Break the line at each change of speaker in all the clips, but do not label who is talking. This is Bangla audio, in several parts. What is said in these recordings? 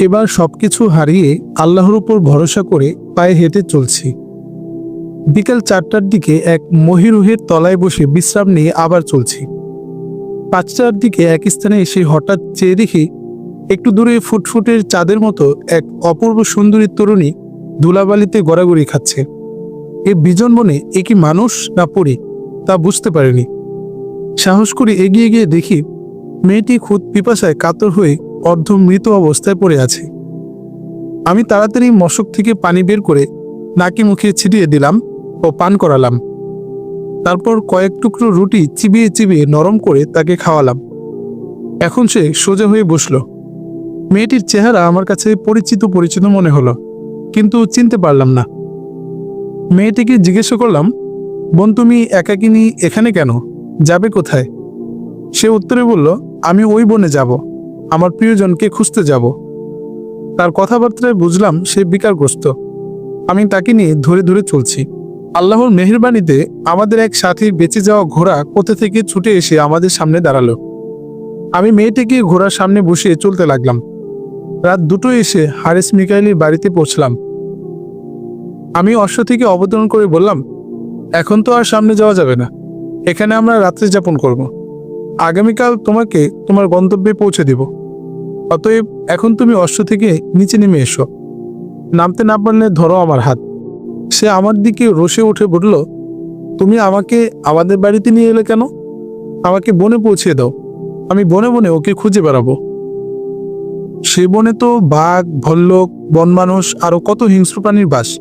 এবার সবকিছু হারিয়ে আল্লাহর উপর ভরসা করে পায়ে হেঁটে চলছি। বিকাল চারটার দিকে এক মহিরুহের তলায় বসে বিশ্রাম নিয়ে আবার চলছি। পাঁচটার দিকে এক স্থানে এসে হঠাৎ চেয়ে দেখি একটু দূরে ফুটফুটের চাঁদের মতো এক অপূর্ব সুন্দরী তরুণী ধুলাবালিতে গড়াগড়ি খাচ্ছে। এ বিজন বনে এ কি মানুষ না পরি তা বুঝতে পারিনি। সাহস করে এগিয়ে গিয়ে দেখি মেয়েটি খুদ পিপাসায় কাতর হয়ে অর্ধ মৃত অবস্থায় পড়ে আছে। আমি তাড়াতাড়ি মশক থেকে পানি বের করে নাকি মুখে ছিটিয়ে দিলাম ও পান করালাম। তারপর কয়েক টুকরো রুটি চিবিয়ে চিবিয়ে নরম করে তাকে খাওয়ালাম। এখন সে সোজা হয়ে বসল। মেয়েটির চেহারা আমার কাছে পরিচিত পরিচিত মনে হলো, কিন্তু চিনতে পারলাম না। মেয়েটিকে জিজ্ঞেস করলাম, বোন, তুমি একাকিনী এখানে কেন? যাবে কোথায়? সে উত্তরে বলল, আমি ওই বনে যাব। আমার প্রিয়জনকে খুঁজতে যাব। তার কথাবার্তায় বুঝলাম সে বিকারগ্রস্ত। আমি তাকে নিয়ে ধরে ধরে চলছি। আল্লাহর মেহরবানিতে আমাদের এক সাথী বেঁচে যাওয়া ঘোড়া কোথা থেকে ছুটে এসে আমাদের সামনে দাঁড়াল। আমি মেয়েটিকে ঘোড়ার সামনে বসিয়ে চলতে লাগলাম। রাত দুটো এসে হারিস মিকাইলির বাড়িতে পৌঁছলাম। আমি অশ্ব থেকে অবতরণ করে বললাম, এখন তো আর সামনে যাওয়া যাবে না। এখানে আমরা রাত্রি যাপন করব। আগামীকাল তোমাকে তোমার গন্তব্যে পৌঁছে দিব। অতএব এখন তুমি অশ্ব থেকে নিচে নেমে এসো। নামতে না পারলে ধরো আমার হাত। সে আমার দিকে রসে উঠে বলল, তুমি আমাকে আমাদের বাড়িতে নিয়ে এলে কেন? আমাকে বনে পৌঁছে দাও। আমি বনে বনে ওকে খুঁজে বেড়াবো। সে বনে তো বাঘ, ভল্লক, বন মানুষ, আরও কত হিংস্র প্রাণীর বাস।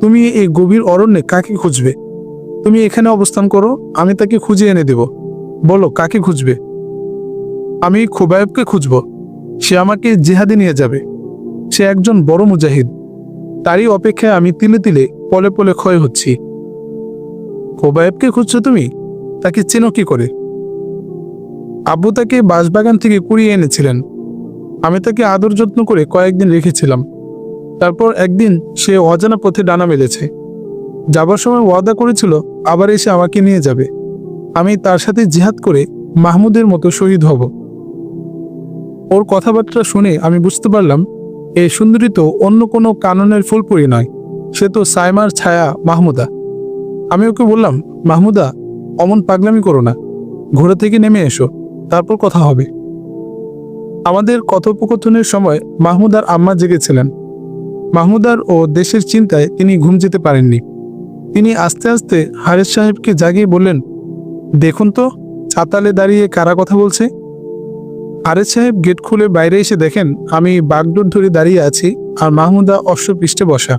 তুমি এই গভীর অরণ্যে কাকে খুঁজবে? তুমি এখানে অবস্থান করো, আমি তাকে খুঁজে এনে দেব। বলো, কাকে খুঁজবে? আমি খুবায়েবকে খুঁজব। সে আমাকে জেহাদে নিয়ে যাবে। সে একজন বড় মুজাহিদ। তারই অপেক্ষায় আমি তিলে তিলে, পলে পলে ক্ষয় হচ্ছি। খোবায়েবকে খুঁজছো তুমি? তাকে চেনো কি করে? আব্বু তাকে বাঁশবাগান থেকে কুড়িয়ে এনেছিলেন। আমি তাকে আদর যত্ন করে কয়েকদিন রেখেছিলাম। তারপর একদিন সে অজানা পথে ডানা মেলেছে। যাবার সময় ওয়াদা করেছিল, আবার এসে আমাকে নিয়ে যাবে। আমি তার সাথে জিহাদ করে মাহমুদের মতো শহীদ হব। ওর কথাবার্তা শুনে আমি বুঝতে পারলাম, এ সুন্দরী তো অন্য কোনো কাননের ফুলপুরি নয়, সে তো সাইমার ছায়া মাহমুদা। আমি ওকে বললাম, মাহমুদা, অমন পাগলামি করো না, ঘোড়া থেকে নেমে এসো, তারপর কথা হবে। আমাদের কথোপকথনের সময় মাহমুদার আম্মা জেগেছিলেন। মাহমুদার ও দেশের চিন্তায় তিনি ঘুম যেতে পারেননি। তিনি আস্তে আস্তে হারেস সাহেবকে জাগিয়ে বললেন, দেখুন তো চাতালে দাঁড়িয়ে কারা কথা বলছে? হারেস সাহেব গেট খুলে বাইরে এসে দেখেন, আমি বাগডোর ধরে দাঁড়িয়ে আছি আর মাহমুদা অশ্বপৃষ্ঠে বসা।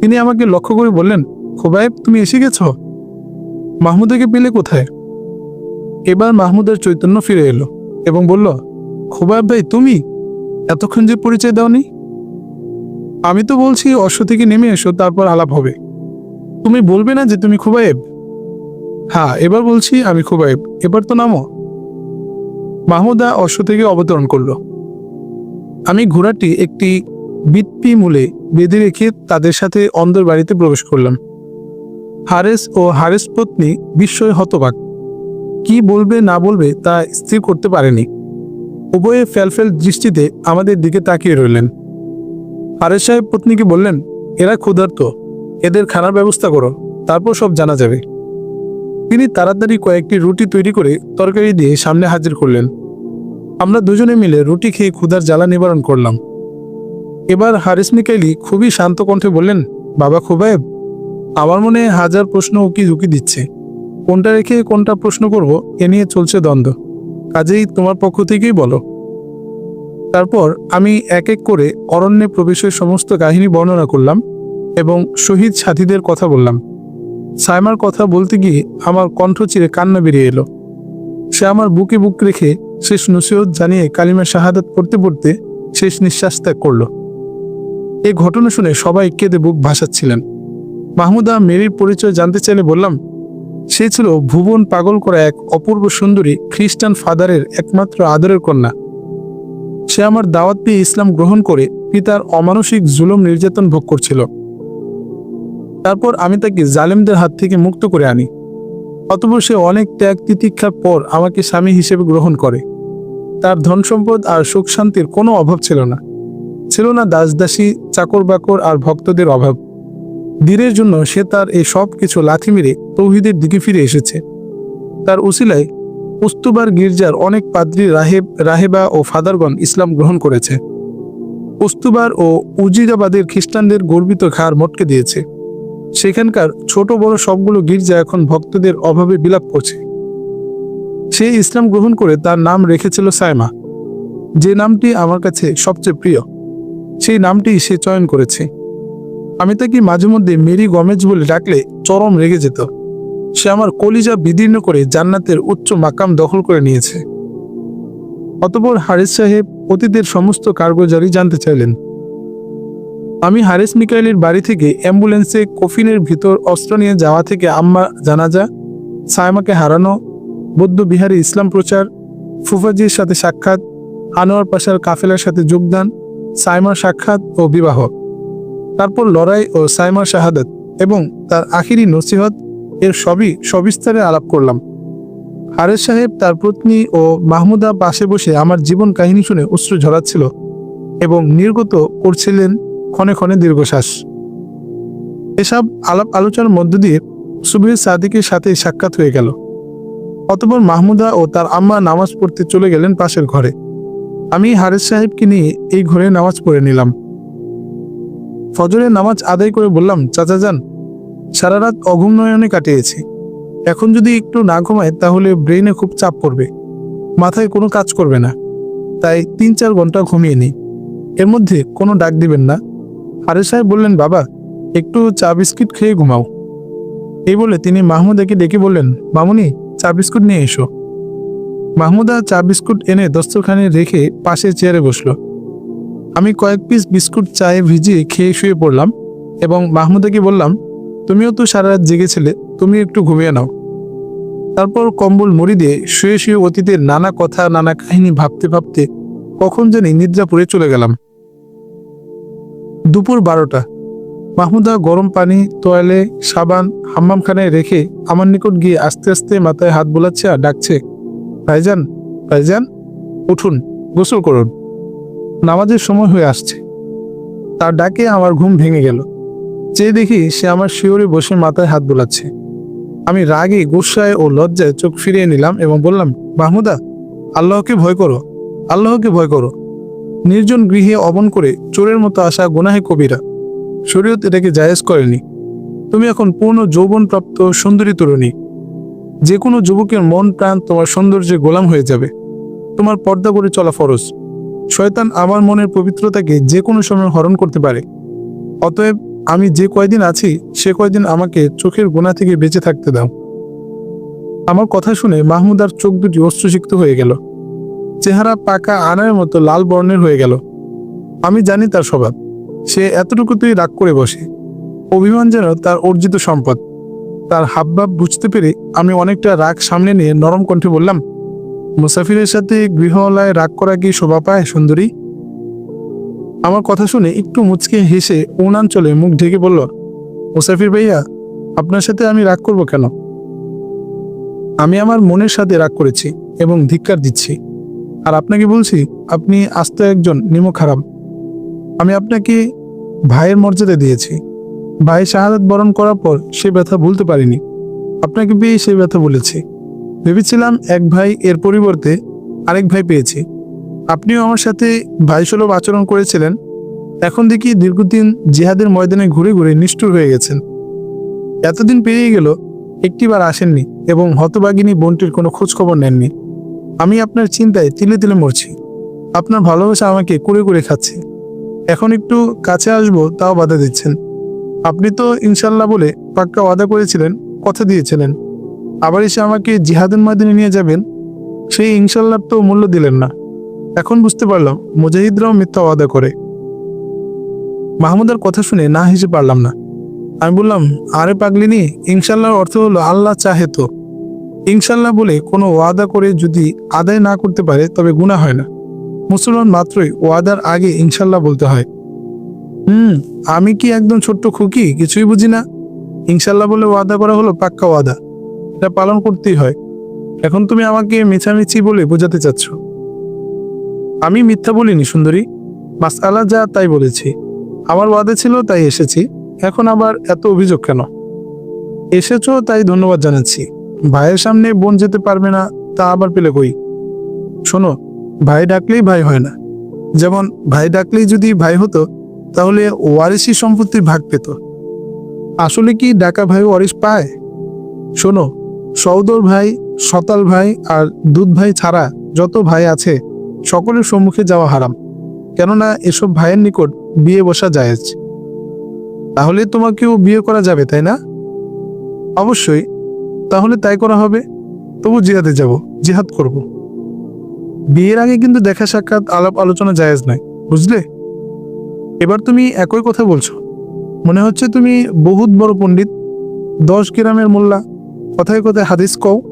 তিনি আমাকে লক্ষ্য করে বললেন, খোবায়েব, তুমি এসে গেছো? মাহমুদাকে পেলে কোথায়? এবার মাহমুদার চৈতন্য ফিরে এলো এবং বলল, খোবায়েব ভাই, তুমি? এতক্ষণ যে পরিচয় দাওনি? আমি তো বলছি, অশ্ব থেকে নেমে এসো, তারপর আলাপ হবে। তুমি বলবে না যে তুমি খুবায়েব? হ্যাঁ এবার বলছি আমি খুবায়েব। এবার তো নামো। মাহমুদা অশ্ব থেকে অবতরণ করল। আমি ঘোড়াটি একটি বিৎপি মূলে বেঁধে রেখে তাদের সাথে অন্দর বাড়িতে প্রবেশ করলাম। হারেস ও হারেস পত্নী বিস্ময় হতবাক। কি বলবে না বলবে তা স্থির করতে পারেনি। উভয়ে ফেলফেল দৃষ্টিতে আমাদের দিকে তাকিয়ে রইলেন। হারেস সাহেব পত্নীকে বললেন, এরা ক্ষুধার্ত। এদের খানার ব্যবস্থা করো। তারপর সব জানা যাবে। তিনি তাড়াতাড়ি কয়েকটি রুটি তৈরি করে তরকারি দিয়ে সামনে হাজির করলেন। আমরা দুজনে মিলে রুটি খেয়ে ক্ষুধার জ্বালা নিবারণ করলাম। এবার হারিস মিকাইলি খুবই শান্ত কণ্ঠে বললেন, বাবা খুবায়েব আমার মনে হাজার প্রশ্ন উকি ঝুঁকি দিচ্ছে। কোনটা রেখে কোনটা প্রশ্ন করব এ নিয়ে চলছে দ্বন্দ্ব। কাজেই তোমার পক্ষ থেকেই বলো। তারপর আমি এক এক করে অরণ্যে প্রবেশের সমস্ত কাহিনী বর্ণনা করলাম এবং শহীদ সাথীদের কথা বললাম। সাইমার কথা বলতে গিয়ে আমার কণ্ঠ চিরে কান্না বেরিয়ে এলো। সে আমার বুকে বুক রেখে শেষ নসিহত জানিয়ে কালিমার শাহাদাত পড়তে পড়তে শেষ নিঃশ্বাস ত্যাগ করল। এই ঘটনা শুনে সবাই কেঁদে বুক ভাসাচ্ছিলেন। মাহমুদা মেরির পরিচয় জানতে চাইলে বললাম, সে ছিল ভুবন পাগল করা এক অপূর্ব সুন্দরী খ্রিস্টান ফাদারের একমাত্র আদরের কন্যা। সে আমার দাওয়াত পেয়ে ইসলাম গ্রহণ করে পিতার অমানসিক জুলুম নির্যাতন ভোগ করছিল। তারপর আমি তাকে জালেমদের হাত থেকে মুক্ত করে আনি। অতপর সে অনেক ত্যাগ তিতিক্ষার পর আমাকে স্বামী হিসেবে গ্রহণ করে। তার ধন সম্পদ আর সুখ শান্তির কোনো অভাব ছিল না। ছিল না দাসদাসী চাকর বাকর আর ভক্তদের অভাব। দিনের জন্য সে তার এই সব কিছু লাথি মেরে তৌহিদের দিকে ফিরে এসেছে। তার উসিলায় উস্তুবার গির্জার অনেক পাদ্রী রাহেব, রাহেবা ও ফাদারগণ ইসলাম গ্রহণ করেছে। উস্তুবার ও উজিরাবাদের খ্রিস্টানদের গর্বিত ঘাড় মটকে দিয়েছে। সেখানকার ছোট বড় সবগুলো গির্জা এখন ভক্তদের অভাবে বিলাপ করছে। সে ইসলাম গ্রহণ করে তার নাম রেখেছিল সাইমা। যে নামটি আমার কাছে সবচেয়ে প্রিয়, সেই নামটি সে চয়ন করেছে। আমি তাকে মাঝে মধ্যে মেরি গমেজ বলে ডাকলে চরম রেগে যেত। সে আমার কলিজা বিদীর্ণ করে জান্নাতের উচ্চ মাকাম দখল করে নিয়েছে। অতপর হারিস সাহেব অতীতের সমস্ত কার্গোজারি জানতে চাইলেন। আমি হারিস মিকাইলের বাড়ি থেকে অ্যাম্বুলেন্সে কফিনের ভিতর অস্ত্র নিয়ে যাওয়া থেকে আম্মা জানাজা সায়মাকে হারানো বৌদ্ধ বিহারে ইসলাম প্রচার, ফুফাজির সাথে সাক্ষাৎ, আনোয়ার পাশার কাফেলার সাথে যোগদান, সাইমার সাক্ষাৎ ও বিবাহ। তারপর লড়াই ও সাইমার শাহাদাত এবং তার আখিরি নসিহত এর সবই সবিস্তারে আলাপ করলাম। হারেস সাহেব তার পত্নী ও মাহমুদা পাশে বসে আমার জীবন কাহিনী শুনে অশ্রু ঝরাচ্ছিল এবং নির্গত করছিলেন ক্ষণে ক্ষণে দীর্ঘশ্বাস। এসব আলাপ আলোচনার মধ্য দিয়ে সুবীর সাদিকের সাথে সাক্ষাৎ হয়ে গেল। অতপর মাহমুদা ও তার আম্মা নামাজ পড়তে চলে গেলেন পাশের ঘরে। আমি হারেস সাহেবকে নিয়ে এই ঘরে নামাজ পড়ে নিলাম। ফজরের নামাজ আদায় করে বললাম, চাচা যান, সারা রাত অঘুম নয়নে কাটিয়েছি। এখন যদি একটু না ঘুমায়, তাহলে ব্রেনে খুব চাপ পড়বে। মাথায় কোনো কাজ করবে না। তাই তিন চার ঘণ্টা ঘুমিয়ে নিই। এর মধ্যে কোনো ডাক দিবেন না। হারেস সাহেব বললেন, বাবা, একটু চা বিস্কিট খেয়ে ঘুমাও। এই বলে তিনি মাহমুদাকে ডেকে বললেন, মামুনি, চা বিস্কুট নিয়ে এসো। মাহমুদা চা বিস্কুট এনে দস্তরখানে রেখে পাশে চেয়ারে বসল। আমি কয়েক পিস বিস্কুট চায়ে ভিজিয়ে খেয়ে শুয়ে পড়লাম এবং মাহমুদাকে বললাম, তুমিও তো সারা রাত জেগেছিলে, তুমি একটু ঘুমিয়ে নাও। তারপর কম্বল মুড়ি দিয়ে শুয়ে শুয়ে অতীতের নানা কথা, নানা কাহিনী ভাবতে ভাবতে কখন জানি নিদ্রাপুরে চলে গেলাম। দুপুর বারোটা। মাহমুদা গরম পানি, তোয়ালে সাবান, হাম্মামখানায় রেখে আমার নিকট গিয়ে আস্তে আস্তে মাথায় হাত বোলাচ্ছে আর ডাকছে, ভাইজান ভাইজান, উঠুন, গোসল করুন। নামাজের সময় হয়ে আসছে। তার ডাকে আমার ঘুম ভেঙে গেল। চেয়ে দেখি সে আমার শিওরে বসে মাথায় হাত বোলাচ্ছে। আমি রাগে গুসায় ও লজ্জায় চোখ ফিরিয়ে নিলাম এবং বললাম, মাহমুদা, আল্লাহকে ভয় করো, আল্লাহকে ভয় করো। নির্জন গৃহে অবন করে চোরের মতো আসা গোনাহে কবিরা। শরীয়ত এটাকে জায়েজ করেনি। তুমি এখন পূর্ণ যৌবনপ্রাপ্ত সুন্দরী তরুণী। যে কোনো যুবকের মন প্রাণ তোমার সৌন্দর্যে গোলাম হয়ে যাবে। তোমার পর্দা করে চলা ফরজ। শয়তান আমার মনের পবিত্রতাকে যে কোনো সময় হরণ করতে পারে। অতএব আমি যে কয়দিন আছি, সে কয়দিন আমাকে চোখের গোনা থেকে বেঁচে থাকতে দাও। আমার কথা শুনে মাহমুদার চোখ দুটি অস্ত্রসিক্ত হয়ে গেল। চেহারা পাকা আনার মতো লাল বর্ণের হয়ে গেল। আমি জানি তার স্বভাব। সে এতটুকুতেই রাগ করে বসে। অভিমান যেন তার অর্জিত সম্পদ। তার হাবভাব বুঝতে পেরে আমি অনেকটা রাগ সামনে নিয়ে নরম কণ্ঠে বললাম, মুসাফিরের সাথে গৃহওয়ালায় রাগ করা কি শোভা পায়, সুন্দরী? আমার কথা শুনে একটু মুচকে হেসে উনাঞ্চলে মুখ ঢেকে বলল, মুসাফির ভাইয়া, আপনার সাথে আমি রাগ করব কেন? আমি আমার মনের সাথে রাগ করেছি এবং ধিক্কার দিচ্ছি। আর আপনাকে বলছি, আপনি আস্ত একজন নিমক খারাপ। আমি আপনাকে ভাইয়ের মর্যাদা দিয়েছি। ভাই শাহাদাত বরণ করার পর সে ব্যথা ভুলতে পারিনি। আপনাকে পেয়ে সে ব্যথা বলেছি ভেবেছিলাম এক ভাই এর পরিবর্তে আরেক ভাই পেয়েছি। আপনিও আমার সাথে ভাইসুলভ আচরণ করেছিলেন। এখন দেখি দীর্ঘদিন জিহাদের ময়দানে ঘুরে ঘুরে নিষ্ঠুর হয়ে গেছেন। এতদিন পেরিয়ে গেল, একটিবার আসেননি এবং হতবাগিনী বোনটির কোনো খোঁজখবর নেননি। আমি আপনার চিন্তায় তিলে তিলে মরছি। আপনার ভালোবাসা আমাকে কুড়ে কুড়ে খাচ্ছে। এখন একটু কাছে আসব, তাও বাধা দিচ্ছেন। আপনি তো ইনশাল্লাহ বলে পাক্কা ওয়াদা করেছিলেন, কথা দিয়েছিলেন। আবার এসে আমাকে জিহাদের মাদিনে নিয়ে যাবেন, সেই ইনশাল্লাহ তো মূল্য দিলেন না। এখন বুঝতে পারলাম, মুজাহিদরাও মিথ্যা ওয়াদা করে। মাহমুদার কথা শুনে না হেসে পারলাম না। আমি বললাম, আরে পাগলিনি, ইনশাল্লাহর অর্থ হলো আল্লাহ চাহে তো। ইনশাল্লাহ বলে কোনো ওয়াদা করে যদি আদায় না করতে পারে, তবে গুণা হয় না। মুসলমান মাত্রই ওয়াদার আগে ইনশাল্লাহ বলতে হয়। হুম, আমি কি একদম ছোট্ট খুকি? কিছুই বুঝি না। ইনশাল্লাহ বলে ওয়াদা করা হলো পাক্কা ওয়াদা। এটা পালন করতেই হয়। এখন তুমি আমাকে মিছামিছি বলে বোঝাতে চাচ্ছ। আমি মিথ্যা বলিনি, সুন্দরী। মাসালা যা তাই বলেছি। আমার ওয়াদা ছিল, তাই এসেছি। এখন আবার এত অভিযোগ কেন? এসেছ, তাই ধন্যবাদ জানাচ্ছি। ভাইয়ের সামনে বোন যেতে পারবে না, তা আবার পেলে কই? শোনো, ভাই ডাকলেই ভাই হয় না। যেমন ভাই ডাকলেই যদি ভাই হতো, তাহলে ওয়ারিসি সম্পত্তির ভাগ পেত। আসলে কি ডাকা ভাই ওয়ারিস পায়? শোনো সৌদর ভাই, সতাল ভাই আর দুধ ভাই ছাড়া যত ভাই আছে, সকলের সম্মুখে যাওয়া হারাম। কেননা এসব ভাইয়ের নিকট বিয়ে বসা জায়েজ। তাহলে তোমাকেও বিয়ে করা যাবে, তাই না? অবশ্যই তাহলে তাই করা হবে। তবু জিহাদে যাব, জিহাদ করব। বিয়ের আগে কিন্তু দেখা সাক্ষাৎ, আলাপ আলোচনা জায়েজ নাই বুঝলে? এবার তুমি একই কথা বলছো। মনে হচ্ছে তুমি বহুত বড় পণ্ডিত, দশ গ্রামের মোল্লা, কথায় কথায় হাদিস কও,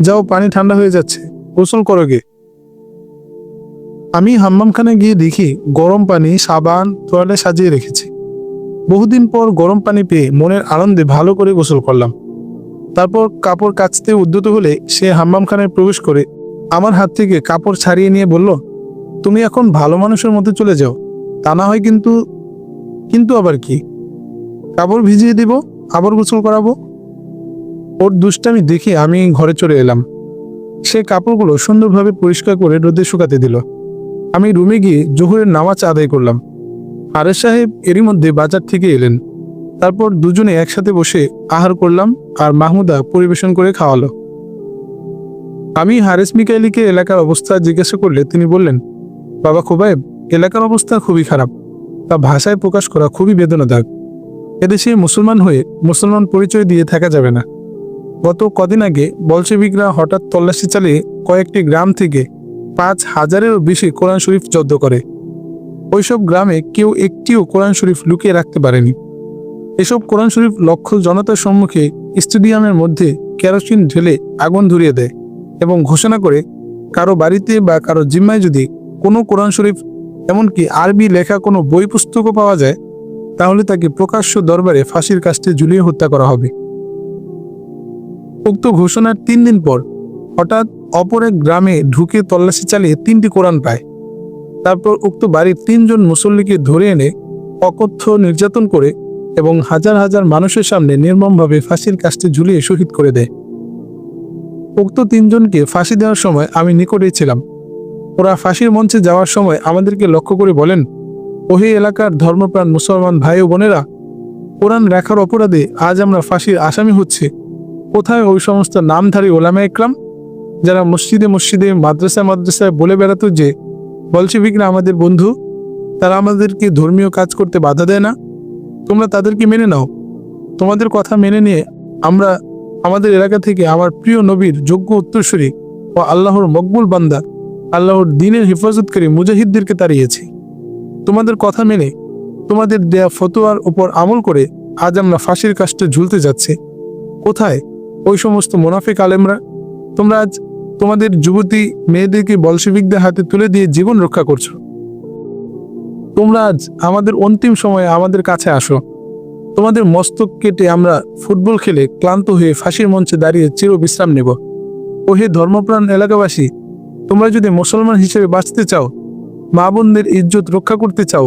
যাও পানি ঠান্ডা হয়ে যাচ্ছে, গোসল করো গে। আমি হাম্মামখানে গিয়ে দেখি গরম পানি সাবান, তোয়ালে সাজিয়ে রেখেছি। বহুদিন পর গরম পানি পেয়ে মনের আনন্দে ভালো করে গোসল করলাম। তারপর কাপড় কাচতে উদ্যত হলে সে হাম্মামখানায় প্রবেশ করে আমার হাত থেকে কাপড় ছাড়িয়ে নিয়ে বলল, তুমি এখন ভালো মানুষের মধ্যে চলে যাও। তা না হয় কিন্তু কিন্তু আবার কি? কাপড় ভিজিয়ে দিব, আবার গোসল করাবো? ওর দুষ্টামি দেখে আমি ঘরে চলে এলাম। সে কাপড়গুলো সুন্দরভাবে পরিষ্কার করে রোদে শুকাতে দিল। আমি রুমে গিয়ে জোহরের নামাজ আদায় করলাম। আরেস সাহেব এরই মধ্যে বাজার থেকে এলেন। তারপর দুজনে একসাথে বসে আহার করলাম আর মাহমুদা পরিবেশন করে খাওয়ালো। আমি হারেস মিকাইলিকে এলাকার অবস্থা জিজ্ঞাসা করলে তিনি বললেন, বাবা খোবাইব এলাকার অবস্থা খুবই খারাপ। তা ভাষায় প্রকাশ করা খুবই বেদনাদায়ক। এদেশে মুসলমান হয়ে মুসলমান পরিচয় দিয়ে থাকা যাবে না। গত কদিন আগে বলশেবিকরা হঠাৎ তল্লাশি চালিয়ে কয়েকটি গ্রাম থেকে পাঁচ হাজারেরও বেশি কোরআন শরীফ জব্দ করে। ওইসব গ্রামে কেউ একটিও কোরআন শরীফ লুকিয়ে রাখতে পারেনি। এসব কোরআন শরীফ লক্ষ জনতার সম্মুখে স্টেডিয়ামের মধ্যে কেরোসিন ঢেলে আগুন ধরিয়ে দেয় এবং ঘোষণা করে, কারও বাড়িতে বা কারও জিম্মায় যদি কোনো কোরআন শরীফ, এমনকি আরবি লেখা কোনো বই পুস্তকও পাওয়া যায়, তাহলে তাকে প্রকাশ্য দরবারে ফাঁসির কাস্টে ঝুলিয়ে হত্যা করা হবে। উক্ত ঘোষণার তিন দিন পর হঠাৎ অপর এক গ্রামে ঢুকে তল্লাশি চালিয়ে তিনটি কোরআন পায়। তারপর উক্ত বাড়ির তিনজন মুসল্লিকে ধরে এনে অকথ্য নির্যাতন করে এবং হাজার হাজার মানুষের সামনে নির্মমভাবে ফাঁসির কাস্টে ঝুলিয়ে শহীদ করে দেয়। উক্ত তিনজনকে ফাঁসি দেওয়ার সময় আমি নিকটেই ছিলাম। ওরা ফাঁসির মঞ্চে যাওয়ার সময় আমাদেরকে লক্ষ্য করে বলেন, ওহি এলাকার ধর্মপ্রাণ মুসলমান ভাই ও বোনেরা, কোরআন রেখার অপরাধে আজ আমরা ফাঁসির আসামি হচ্ছে। কোথায় ওই সমস্ত নামধারী ওলামা একরাম, যারা মসজিদে মসজিদে মাদ্রাসায় মাদ্রাসায় বলে বেড়াতো যে বলশিবিকরা আমাদের বন্ধু, তারা আমাদেরকে ধর্মীয় কাজ করতে বাধা দেয় না তোমরা তাদেরকে মেনে নাও। তোমাদের কথা মেনে নিয়ে আমরা আমাদের এলাকা থেকে আমার প্রিয় নবীর যোগ্য উত্তরসূরি ও আল্লাহর মকবুল বান্দা, আল্লাহর দিনের হেফাজতকারী মুজাহিদদেরকে তাড়িয়েছি। তোমাদের কথা মেনে তোমাদের দেয়া ফতোয়ার উপর আমল করে আজ আমরা ফাঁসির কাজটা ঝুলতে যাচ্ছি। কোথায়? ওই সমস্ত মোনাফিক আলেমরা? তোমরা আজ তোমাদের যুবতী মেয়েদেরকে বলশিবিকদের হাতে তুলে দিয়ে জীবন রক্ষা করছ। তোমরা আজ আমাদের অন্তিম সময়ে আমাদের কাছে আসো। তোমাদের মস্তক কেটে আমরা ফুটবল খেলে ক্লান্ত হয়ে ফাঁসির মঞ্চে দাঁড়িয়ে চির বিশ্রাম নেব। ও হে ধর্মপ্রাণ এলাকাবাসী, তোমরা যদি মুসলমান হিসেবে বাঁচতে চাও, মা বোনদের ইজ্জত রক্ষা করতে চাও,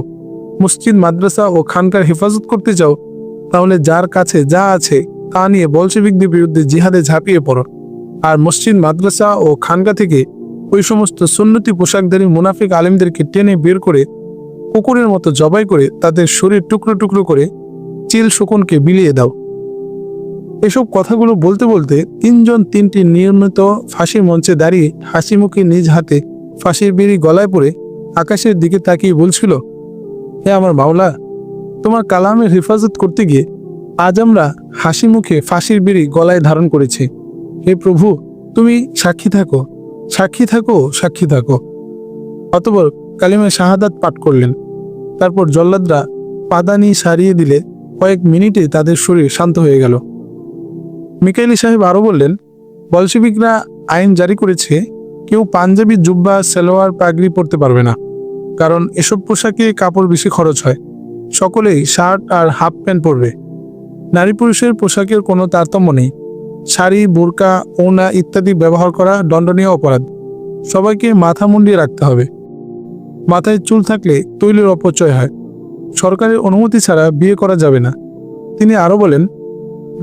মসজিদ, মাদ্রাসা ও খানকার হেফাজত করতে চাও, তাহলে যার কাছে যা আছে তা নিয়ে বলশেবিকদের বিরুদ্ধে জিহাদে ঝাঁপিয়ে পড়ো। আর মসজিদ, মাদ্রাসা ও খানকা থেকে ওই সমস্ত সুন্নতি পোশাকধারী মুনাফিক আলেমদেরকে টেনে বের করে কুকুরের মতো জবাই করে তাদের শরীর টুকরো টুকরো করে চিল শকুনকে বিলিয়ে দাও। এসব কথাগুলো বলতে বলতে তিনজন তিনটি নিয়মিত ফাঁসির মঞ্চে দাঁড়িয়ে হাসি মুখে নিজ হাতে ফাঁসির বিড়ি গলায় পড়ে আকাশের দিকে তাকিয়ে বলছিল, হে আমার মাওলা, তোমার কালামের হেফাজত করতে গিয়ে আজ আমরা হাসি মুখে ফাঁসির বিড়ি গলায় ধারণ করেছি। হে প্রভু, তুমি সাক্ষী থাকো সাক্ষী থাকো সাক্ষী থাকো। অতপর কালিমা শাহাদাত পাঠ করলেন। তারপর জল্লাদরা পাদানি সারিয়ে দিলে কয়েক মিনিটে তাদের শরীর শান্ত হয়ে গেল। মিকাইলি সাহেব আরও বললেন, বলশিবিকরা আইন জারি করেছে, কেউ পাঞ্জাবি, জুব্বা, সালোয়ার, পাগড়ি পরতে পারবে না। কারণ এসব পোশাকে কাপড় বেশি খরচ হয়। সকলেই শার্ট আর হাফ প্যান্ট পরবে। নারী পুরুষের পোশাকের কোনো তারতম্য নেই। শাড়ি, বোরকা ওনা ইত্যাদি ব্যবহার করা দণ্ডনীয় অপরাধ। সবাইকে মাথা মুন্ডিয়ে রাখতে হবে। মাথায় চুল থাকলে তৈলের অপচয় হয়। সরকারের অনুমতি ছাড়া বিয়ে করা যাবে না। তিনি আরও বলেন,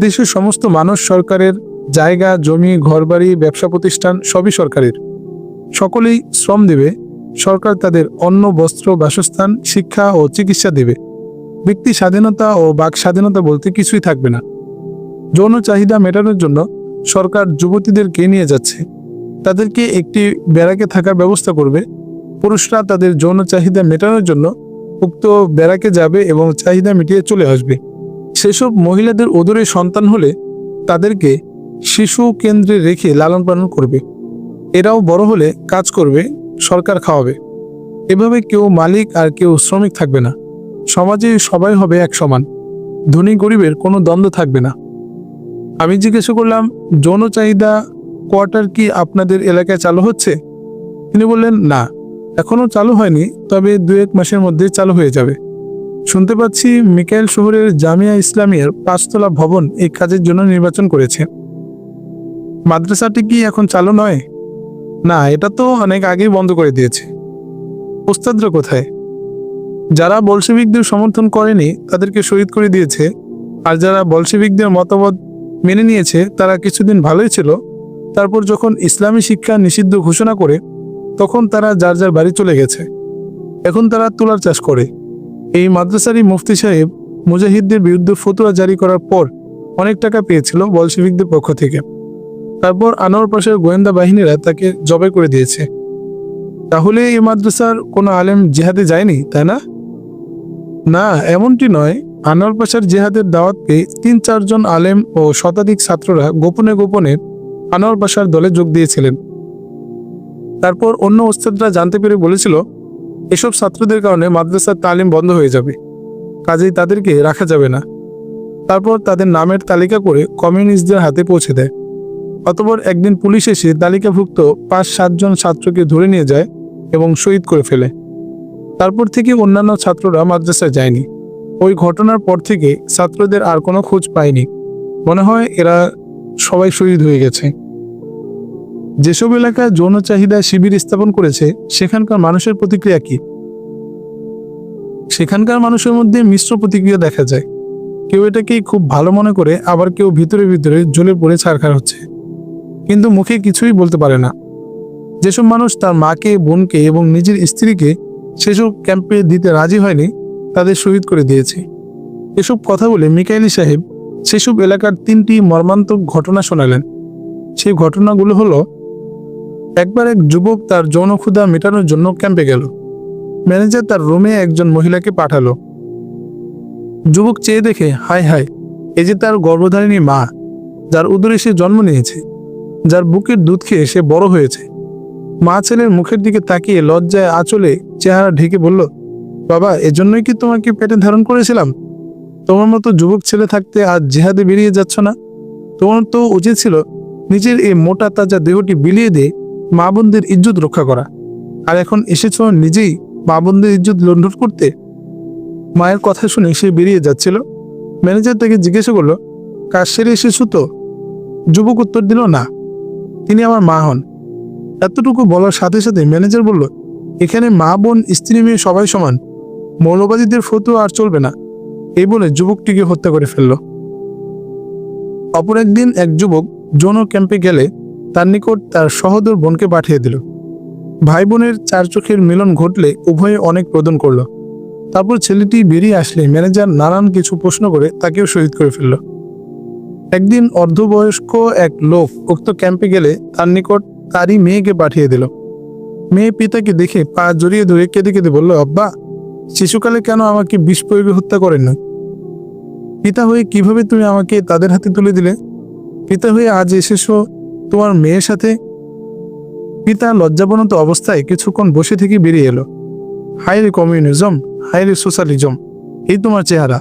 দেশের সমস্ত মানুষ সরকারের জায়গা, জমি, ঘরবাড়ি, ব্যবসা প্রতিষ্ঠান সবই সরকারের। সকলেই শ্রম দেবে। সরকার তাদের অন্ন, বস্ত্র, বাসস্থান, শিক্ষা ও চিকিৎসা দেবে। ব্যক্তি স্বাধীনতা ও বাক স্বাধীনতা বলতে কিছুই থাকবে না। যৌন চাহিদা মেটানোর জন্য সরকার যুবতীদেরকে নিয়ে যাচ্ছে। তাদেরকে একটি ব্যারাকে থাকার ব্যবস্থা করবে। পুরুষরা তাদের যৌন চাহিদা মেটানোর জন্য উক্ত বেড়াকে যাবে এবং চাহিদা মিটিয়ে চলে আসবে। সেসব মহিলাদের ওদরে সন্তান হলে তাদেরকে শিশু কেন্দ্রে রেখে লালন পালন করবে। এরাও বড় হলে কাজ করবে, সরকার খাওয়াবে। এভাবে কেউ মালিক আর কেউ শ্রমিক থাকবে না। সমাজে সবাই হবে এক সমান। ধনী গরিবের কোনো দ্বন্দ্ব থাকবে না। আমি জিজ্ঞাসা করলাম, যৌন চাহিদা কোয়ার্টার কি আপনাদের এলাকায় চালু হচ্ছে? তিনি বললেন, না। এখনও চালু হয়নি, তবে দু এক মাসের মধ্যে চালু হয়ে যাবে। শুনতে পাচ্ছি মিকাইল শহরের জামিয়া ইসলামিয়ার পাঁচতলা ভবন এই কাজের জন্য নির্বাচন করেছে। মাদ্রাসাটি কি এখন চালু নয়? না, এটা তো অনেক আগেই বন্ধ করে দিয়েছে। ওস্তাদরা কোথায়? যারা বলশেবিকদের সমর্থন করেনি, তাদেরকে শহীদ করে দিয়েছে। আর যারা বলশেবিকদের মতামত মেনে নিয়েছে, তারা কিছুদিন ভালোই ছিল। তারপর যখন ইসলামী শিক্ষা নিষিদ্ধ ঘোষণা করে তখন তারা যার যার বাড়ি চলে গেছে। এখন তারা তুলার চাষ করে। এই মাদ্রাসারই মুফতি সাহেব মুজাহিদদের বিরুদ্ধে ফতুয়া জারি করার পর অনেক টাকা পেয়েছিল বলশেবিকদের পক্ষ থেকে। তারপর আনোয়ার পাশের গোয়েন্দা বাহিনীরা তাকে জবাই করে দিয়েছে। তাহলে এই মাদ্রাসার কোনো আলেম জেহাদে যায়নি, তাই না? না, এমনটি নয়। আনোয়ার পাশার জেহাদের দাওয়াত পেয়ে তিন চারজন আলেম ও শতাধিক ছাত্ররা গোপনে গোপনে আনোয়ার পাশার দলে যোগ দিয়েছিলেন। তারপর অন্য ওস্তাদরা জানতে পেরে বলেছিল, এসব ছাত্রদের কারণে মাদ্রাসার তালিম বন্ধ হয়ে যাবে। কাজেই তাদেরকে রাখা যাবে না। তারপর তাদের নামের তালিকা করে কমিউনিস্টদের হাতে পৌঁছে দেয়। অতপর একদিন পুলিশ এসে তালিকাভুক্ত পাঁচ সাতজন ছাত্রকে ধরে নিয়ে যায় এবং শহীদ করে ফেলে। তারপর থেকে অন্যান্য ছাত্ররা মাদ্রাসায় যায়নি। ওই ঘটনার পর থেকে ছাত্রদের আর কোনো খোঁজ পায়নি। মনে হয় এরা সবাই শহীদ হয়ে গেছে। যেসব এলাকায় যৌন চাহিদা শিবির স্থাপন করেছে, সেখানকার মানুষের প্রতিক্রিয়া কি? সেখানকার মানুষের মধ্যে মিশ্র প্রতিক্রিয়া দেখা যায়। কেউ এটাকেই খুব ভালো মনে করে, আবার কেউ ভিতরে ভিতরে জ্বলে পড়ে ছাড়খার হচ্ছে। কিন্তু মুখে কিছুই বলতে পারে না। যেসব মানুষ তার মাকে, বোনকে এবং নিজের স্ত্রীকে সেসব ক্যাম্পে দিতে রাজি হয়নি, তাদের শহীদ করে দিয়েছে। এসব কথা বলে মিকাইলি সাহেব সেসব এলাকার তিনটি মর্মান্তক ঘটনা শোনালেন। সেই ঘটনাগুলো হলো একবার এক যুবক তার যৌনক্ষুদা মেটানোর জন্য ক্যাম্পে গেল। ম্যানেজার তার রুমে একজন মহিলাকে পাঠালো। যুবক চেয়ে দেখে, হায় হায়, এ যে তার গর্ভধারিণী মা, যার উদরে সে জন্ম নিয়েছে, যার বুকের দুধ খেয়ে সে বড় হয়েছে। মা ছেলের মুখের দিকে তাকিয়ে লজ্জায় আঁচলে চেহারা ঢেকে বলল, বাবা, এজন্যই কি তোমাকে পেটে ধারণ করেছিলাম? তোমার মতো যুবক ছেলে থাকতে আজ জেহাদে বেরিয়ে যাচ্ছ না? তোমার তো উচিত ছিল নিজের এই মোটা তাজা দেহটি বিলিয়ে দিয়ে মা বোনদের ইজ্জত রক্ষা করা। আর এখন এসেছ নিজেই মা বোনদের ইজ্জত লন্ডন করতে? মায়ের কথা শুনে সে বেরিয়ে যাচ্ছিল। ম্যানেজার তাকে জিজ্ঞাসা করল, কাজ সেরে এসেছ তো? যুবক উত্তর দিল, না, তিনি আমার মা হন। এতটুকু বলার সাথে সাথে ম্যানেজার বলল, এখানে মা, বোন, স্ত্রী, মেয়ে সবাই সমান। মৌলবাদীদের ফটো আর চলবে না। এই বলে যুবকটিকে হত্যা করে ফেলল। অপর একদিন এক যুবক যৌন ক্যাম্পে গেলে তার নিকট তার সহদর বোনকে পাঠিয়ে দিল। ভাই বোনের চার চোখের মিলন ঘটলে উভয়ে অনেক প্রদান করল। তারপর ছেলেটি বেরিয়ে আসলে ম্যানেজার নানান কিছু প্রশ্ন করে তাকেও শহীদ করে ফেলল। একদিন অর্ধবয়স্ক এক লোক উক্ত ক্যাম্পে গেলে তার নিকট তারই মেয়েকে পাঠিয়ে দিল। মেয়ে পিতাকে দেখে পা জড়িয়ে ধরে কেঁদে কেঁদে বলল, আব্বা, শিশুকালে কেন আমাকে বিষ প্রয়োগে হত্যা করেন না পিতা হয়ে কীভাবে তুমি আমাকে তাদের হাতে তুলে দিলে? পিতা হয়ে আজ এসেছ তোমার মেয়ের সাথে? পিতা লজ্জাবনত অবস্থায় কিছুক্ষণ বসে থেকে বেরিয়ে এলো। হাইরে কমিউনিজম হাইরে সোশ্যালিজম, এই তোমার চেহারা।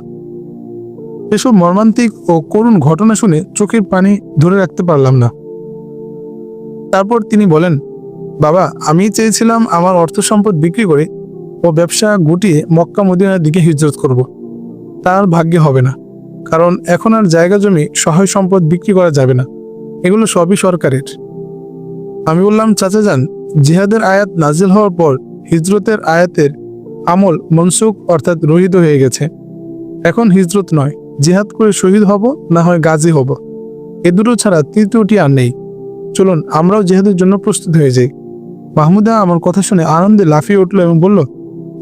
এসব মর্মান্তিক ও করুণ ঘটনা শুনে চোখের পানি ধরে রাখতে পারলাম না। তারপর তিনি বলেন, বাবা, আমি চেয়েছিলাম আমার অর্থ সম্পদ বিক্রি করে ও ব্যবসা গুটিয়ে মক্কা মদিনার দিকে হিজরত করব। তার ভাগ্যে হবে না, কারণ এখন আর জায়গা জমি সহায় সম্পদ বিক্রি করা যাবে না। এগুলো সবই সরকারের। আমি বললাম, চাচা যান, জিহাদের আয়াত নাজিল হওয়ার পর হিজরতের আয়াতের আমল মনসুখ অর্থাৎ রহিত হয়ে গেছে। এখন হিজরত নয়, জিহাদ করে শহীদ হব, না হয় গাজী হব। এ দুটো ছাড়া তৃতীয়টি আর নেই। চলুন, আমরাও জেহাদের জন্য প্রস্তুত হয়ে যাই। মাহমুদা আমার কথা শুনে আনন্দে লাফিয়ে উঠল এবং বলল,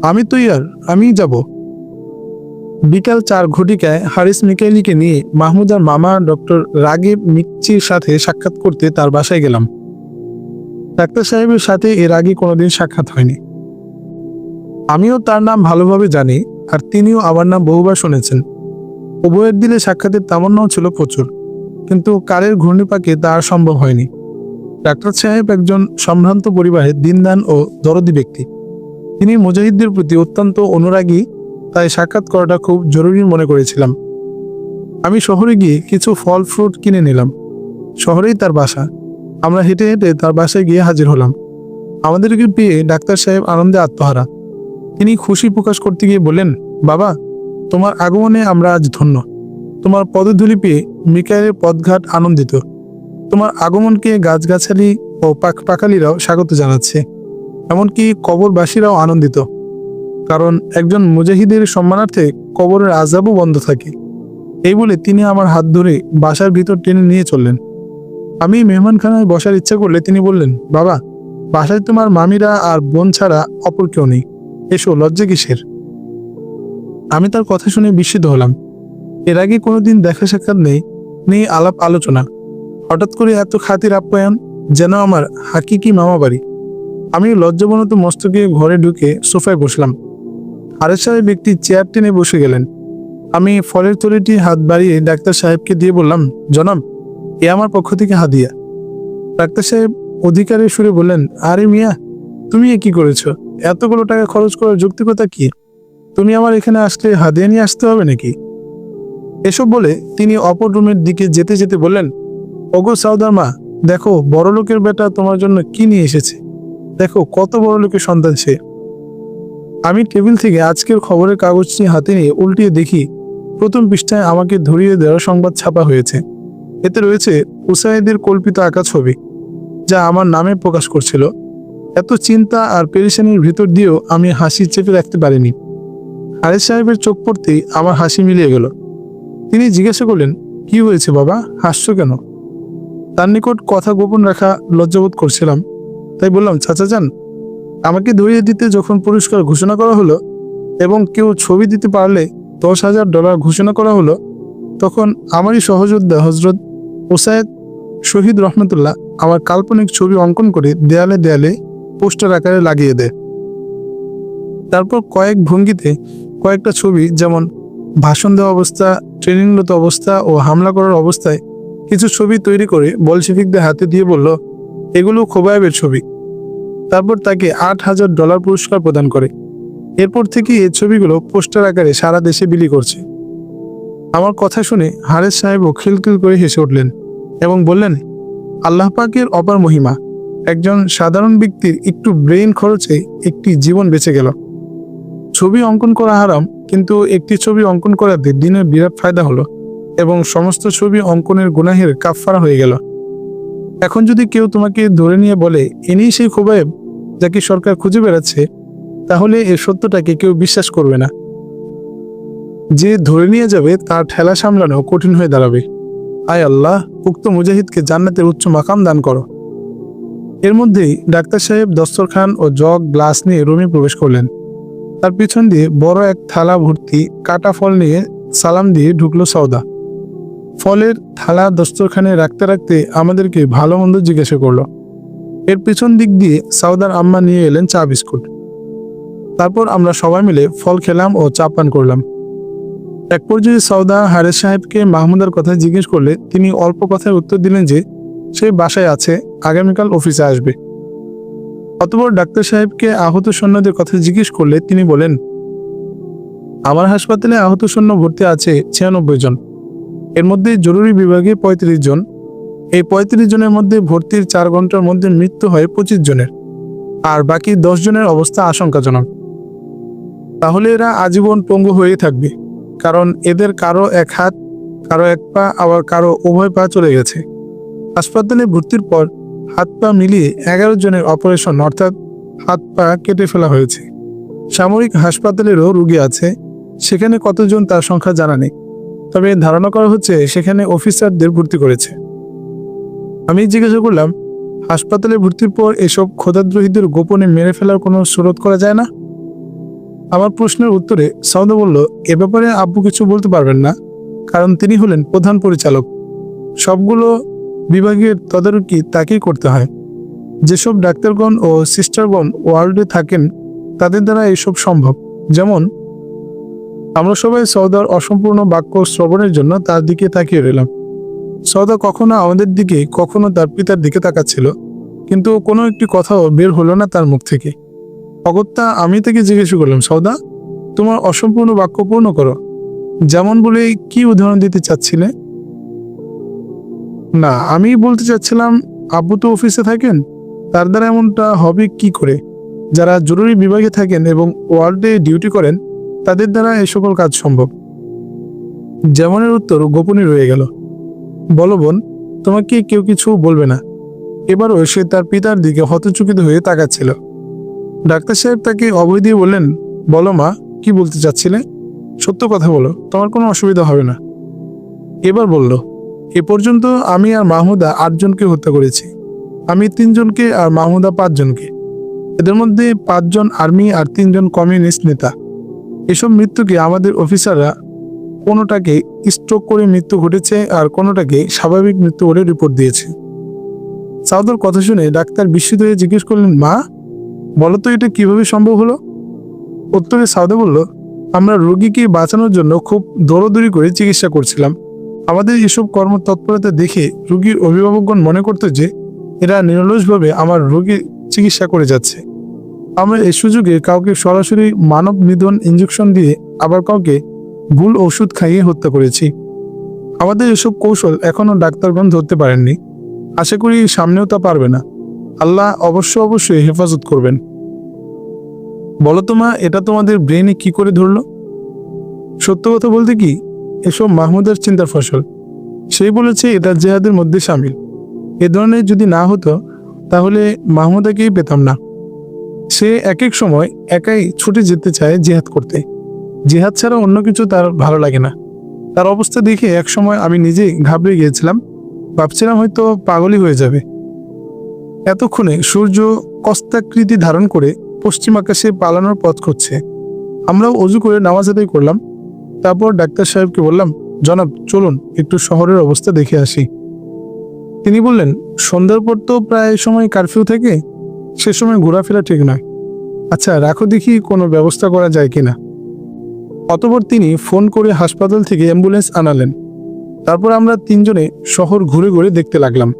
আমি তো ইয়ার আমিই যাব। বিকাল চার ঘটিকায় হারিস মিকাইলিকে নিয়ে মাহমুদার মামা ডক্টর রাগিব মিকচির সাথে সাক্ষাৎ করতে তার বাসায় গেলাম। ডাক্তার সাহেবের সাথে এর আগে কোনোদিন সাক্ষাৎ হয়নি। আমিও তার নাম ভালোভাবে জানি আর তিনিও আমার নাম বহুবার শুনেছেন। উভয়ের দিলে সাক্ষাতের তামান্নাও ছিল প্রচুর, কিন্তু কালের ঘূর্ণিপাকে তা আর সম্ভব হয়নি। ডাক্তার সাহেব একজন সম্ভ্রান্ত পরিবারের দিনদান ও দরদি ব্যক্তি। তিনি মুজাহিদদের প্রতি অত্যন্ত অনুরাগী তাই সাক্ষাৎ করাটা খুব জরুরি মনে করেছিলাম। আমি শহরে গিয়ে কিছু ফল ফ্রুট কিনে নিলাম। শহরেই তার বাসা। আমরা হেঁটে হেঁটে তার বাসায় গিয়ে হাজির হলাম। আমাদেরকে পেয়ে ডাক্তার সাহেব আনন্দে আত্মহারা। তিনি খুশি প্রকাশ করতে গিয়ে বললেন, বাবা, তোমার আগমনে আমরা আজ ধন্য। তোমার পদধূলি পেয়ে মিকাইলের পদঘাট আনন্দিত। তোমার আগমনকে গাছগাছালি ও পাক পাকালিরাও স্বাগত জানাচ্ছে। এমনকি কবরবাসীরাও আনন্দিত। কারণ একজন মুজাহিদের সম্মানার্থে কবরের আজাবও বন্ধ থাকে। এই বলে তিনি আমার হাত ধরে বাসার ভিতর টেনে নিয়ে চললেন। আমি মেহমানখানায় বসার ইচ্ছা করলে তিনি বললেন, বাবা, বাসায় তোমার মামিরা আর বোন ছাড়া অপর কেউ নেই। এসো, লজ্জা কিসের? আমি তার কথা শুনে বিস্মিত হলাম। এর আগে কোনোদিন দেখা সাক্ষাৎ নেই নেই আলাপ আলোচনা। হঠাৎ করে এত খাতির আপ্যায়ন যেন আমার হাকিকি মামা বাড়ি আমি লজ্জাবনত মস্তকে ঘরে ঢুকে সোফায় বসলাম। আরেক সাহেব একটি চেয়ার টেনে বসে গেলেন। আমি ফলের তলিটি হাত বাড়িয়ে ডাক্তার সাহেবকে দিয়ে বললাম, জনাব, এ আমার পক্ষ থেকে হাদিয়া। ডাক্তার সাহেব অধিকারের সুরে বললেন, আরে মিয়া, তুমি এ কি করেছ? এতগুলো টাকা খরচ করার যৌক্তিকতা কি? তুমি আমার এখানে আসলে হাদিয়া নিয়ে আসতে হবে নাকি? এসব বলে তিনি অপর রুমের দিকে যেতে যেতে বললেন, ওগো সাউদার মা, দেখো বড় লোকের বেটা তোমার জন্য কি নিয়ে এসেছে? দেখো, কত বড় লোকের সন্তান সে। আমি টেবিল থেকে আজকের খবরের কাগজটি হাতে নিয়ে উল্টিয়ে দেখি প্রথম পৃষ্ঠায় আমাকে ধরিয়ে দেওয়ার সংবাদ ছাপা হয়েছে। এতে রয়েছে উসাইদের কল্পিত আঁকা ছবি, যা আমার নামে প্রকাশ করছিল। এত চিন্তা আর পেরেশানির ভিতর দিয়েও আমি হাসি চেপে রাখতে পারিনি। হারিস সাহেবের চোখ পড়তেই আমার হাসি মিলিয়ে গেল। তিনি জিজ্ঞাসা করলেন, কি হয়েছে বাবা? হাসছো কেন? তার নিকট কথা গোপন রাখা লজ্জাবোধ করছিলাম। তাই বললাম, চাচা যান আমাকে ধরিয়ে দিতে যখন পুরস্কার ঘোষণা করা হলো এবং কেউ ছবি দিতে পারলে দশ হাজার ডলার ঘোষণা করা হলো, তখন আমারই সহযোদ্ধা হজরত ওসায়েদ শহীদ রহমতুল্লাহ আমার কাল্পনিক ছবি অঙ্কন করে দেয়ালে দেয়ালে পোস্টার আকারে লাগিয়ে দেয়। তারপর কয়েক ভঙ্গিতে কয়েকটা ছবি যেমন ভাষণ দেওয়া অবস্থা, ট্রেনিংরত অবস্থা ও হামলা করার অবস্থায় কিছু ছবি তৈরি করে বলশিফিকদের হাতে দিয়ে বলল, এগুলো খোবায়েবের ছবি। তারপর তাকে আট হাজার ডলার পুরস্কার প্রদান করে। এরপর থেকে এই ছবিগুলো পোস্টার আকারে সারা দেশে বিলি করছে। আমার কথা শুনে হারেস সাহেবও খিলখিল করে হেসে উঠলেন এবং বললেন, আল্লাহ পাকের অপার মহিমা, একজন সাধারণ ব্যক্তির একটু ব্রেইন খরচে একটি জীবন বেঁচে গেল। ছবি অঙ্কন করা হারাম, কিন্তু একটি ছবি অঙ্কন করাতে দিনের বিরাট ফায়দা হলো এবং সমস্ত ছবি অঙ্কনের গুনাহের কাফফারা হয়ে গেল। এখন যদি কেউ তোমাকে ধরে নিয়ে বলে ইনি সেই খোবায়েব যাকে সরকার খুঁজে বেড়াচ্ছে, তাহলে এর সত্যটাকে কেউ বিশ্বাস করবে না। যে ধরে নিয়ে যাবে, তার ঠেলা সামলানো কঠিন হয়ে দাঁড়াবে। আয় আল্লাহ, উক্ত মুজাহিদকে জান্নাতের উচ্চ মাকাম দান করো। এর মধ্যেই ডাক্তার সাহেব দস্তরখান ও জগ, গ্লাস নিয়ে রুমে প্রবেশ করলেন। তার পিছন দিয়ে বড় এক থালা ভর্তি কাটা ফল নিয়ে সালাম দিয়ে ঢুকলো সৌদা ফলের থালা দস্তরখানে রাখতে রাখতে আমাদেরকে ভালো মন্দ জিজ্ঞাসা করল। এর পিছন দিক দিয়ে সাউদার আম্মা নিয়ে এলেন চা বিস্কুট। তারপর আমরা সবাই মিলে ফল খেলাম ও চা পান করলাম। এক পর্যায়ে সৌদা হারেস সাহেবকে মাহমুদার কথা জিজ্ঞেস করলে তিনি অল্প কথায় উত্তর দিলেন যে, সে বাসায় আছে, আগামীকাল অফিসে আসবে। অতপর ডাক্তার সাহেবকে আহত সৈন্যদের কথা জিজ্ঞেস করলে তিনি বলেন, আমার হাসপাতালে আহত সৈন্য ভর্তি আছে ছিয়ানব্বই জন। এর মধ্যে জরুরি বিভাগে পঁয়ত্রিশ জন। এই পঁয়ত্রিশ জনের মধ্যে ভর্তির চার ঘণ্টার মধ্যে মৃত্যু হয় পঁচিশ জনের। আর বাকি দশ জনের অবস্থা আশঙ্কাজনক। তাহলে এরা আজীবন পঙ্গু হয়ে থাকবে। কারণ এদের কারও এক হাত, কারও এক পা, আবার কারও উভয় পা চলে গেছে। হাসপাতালে ভর্তির পর হাত পা মিলিয়ে এগারো জনের অপারেশন, অর্থাৎ হাত পা কেটে ফেলা হয়েছে। সামরিক হাসপাতালেরও রুগী আছে। সেখানে কতজন তার সংখ্যা জানা নেই। তবে ধারণা করা হচ্ছে সেখানে অফিসারদের ভর্তি করেছে। আমি জিজ্ঞাসা করলাম, হাসপাতালে ভর্তির পর এসব ক্ষোধাদ্রোহীদের গোপনে মেরে ফেলার কোনো সুরত করা যায় না? আমার প্রশ্নের উত্তরে সাউদা বলল, এ ব্যাপারে আব্বু কিছু বলতে পারবেন না, কারণ তিনি হলেন প্রধান পরিচালক। সবগুলো বিভাগের তদারকি তাকেই করতে হয়। যেসব ডাক্তারগণ ও সিস্টারগণ ওয়ার্ল্ডে থাকেন, তাদের দ্বারা এসব সম্ভব। যেমন আমরা সবাই সৌদার অসম্পূর্ণ বাক্য শ্রবণের জন্য তার দিকে তাকিয়ে রইলাম। সৌদা কখনো আমাদের দিকে, কখনো তার পিতার দিকে তাকাচ্ছিল, কিন্তু কোনো একটি কথাও বের হলো না তার মুখ থেকে। অগত্যা আমি তাকে জিজ্ঞেস করলাম সৌদা তোমার অসম্পূর্ণ বাক্য পূর্ণ করো। যেমন বলে কি উদাহরণ দিতে চাচ্ছিলে? না, আমি বলতে চাচ্ছিলাম, আব্বু তো অফিসে থাকেন, তার দ্বারা এমনটা হবে কি করে? যারা জরুরি বিভাগে থাকেন এবং ওয়ার্ল্ডে ডিউটি করেন তাদের দ্বারা এ সকল কাজ সম্ভব। যেমনের উত্তর গোপনই রয়ে গেল। বলো বোন, তোমাকে কেউ কিছু বলবে না। এবারও সে তার পিতার দিকে হতচকিত হয়ে তাকাচ্ছিল। ডাক্তার সাহেব তাকে অভয় দিয়ে বললেন, বলো মা, কি বলতে চাচ্ছিলে? সত্য কথা বলো, তোমার কোনো অসুবিধা হবে না। এবার বলল, এ পর্যন্ত আমি আর মাহমুদা আটজনকে হত্যা করেছি। আমি তিনজনকে আর মাহমুদা পাঁচজনকে। এদের মধ্যে পাঁচজন আর্মি আর তিনজন কমিউনিস্ট নেতা। এসব মৃত্যুকে আমাদের অফিসাররা কোনোটাকে স্ট্রোক করে মৃত্যু ঘটেছে আর কোনোটাকে স্বাভাবিক মৃত্যু বলে রিপোর্ট দিয়েছে। সাউদার কথা শুনে ডাক্তার বিস্মিত হয়ে জিজ্ঞেস করলেন, মা, বলো তো এটা কীভাবে সম্ভব হলো? উত্তরে সাউদা বলল, আমরা রোগীকে বাঁচানোর জন্য খুব দৌড়দৌড়ি করে চিকিৎসা করছিলাম। আমাদের এসব কর্মতৎপরতা দেখে রোগীর অভিভাবকগণ মনে করতো যে এরা নিরলসভাবে আমার রোগী চিকিৎসা করে যাচ্ছে। আমরা এই সুযোগে কাউকে সরাসরি মানব নিধন ইঞ্জেকশন দিয়ে আবার কাউকে ভুল ওষুধ খাইয়ে হত্যা করেছি। আমাদের এসব কৌশল এখনও ডাক্তারগণ ধরতে পারেননি। আশা করি সামনেও তা পারবে না। আল্লাহ অবশ্য অবশ্যই হেফাজত করবেন। বলো তো মা, এটা তোমাদের ব্রেনে কি করে ধরলো? সত্য কথা বলতে কি, এসব মাহমুদের চিন্তার ফসল। সেই বলেছে এটা জেহাদের মধ্যে সামিল। এ ধরনের যদি না হতো, তাহলে মাহমুদাকেই পেতাম না। সে এক এক সময় একাই ছুটে যেতে চায় জেহাদ করতে। জেহাদ ছাড়া অন্য কিছু তার ভালো লাগে না। তার অবস্থা দেখে এক সময় আমি নিজেই ঘাবড়ে গিয়েছিলাম। ভাবছিলাম হয়তো পাগলই হয়ে যাবে। এতক্ষণে সূর্য কস্তাকৃতি ধারণ করে পশ্চিম আকাশে পালানোর পথ খুঁজছে। আমরাও অজু করে নামাজ আদায় করলাম। তারপর ডাক্তার সাহেবকে বললাম, জনাব, চলুন, একটু শহরের অবস্থা দেখে আসি। তিনি বললেন, সন্ধ্যার পর তো প্রায় সময় কারফিউ থেকে। সে সময় ঘোরাফেরা ঠিক নয়। আচ্ছা রাখো দেখি কোনো ব্যবস্থা করা যায় কিনা। অতপর তিনি ফোন করে হাসপাতাল থেকে অ্যাম্বুলেন্স আনালেন। তারপর আমরা তিনজনে শহর ঘুরে ঘুরে দেখতে লাগলাম।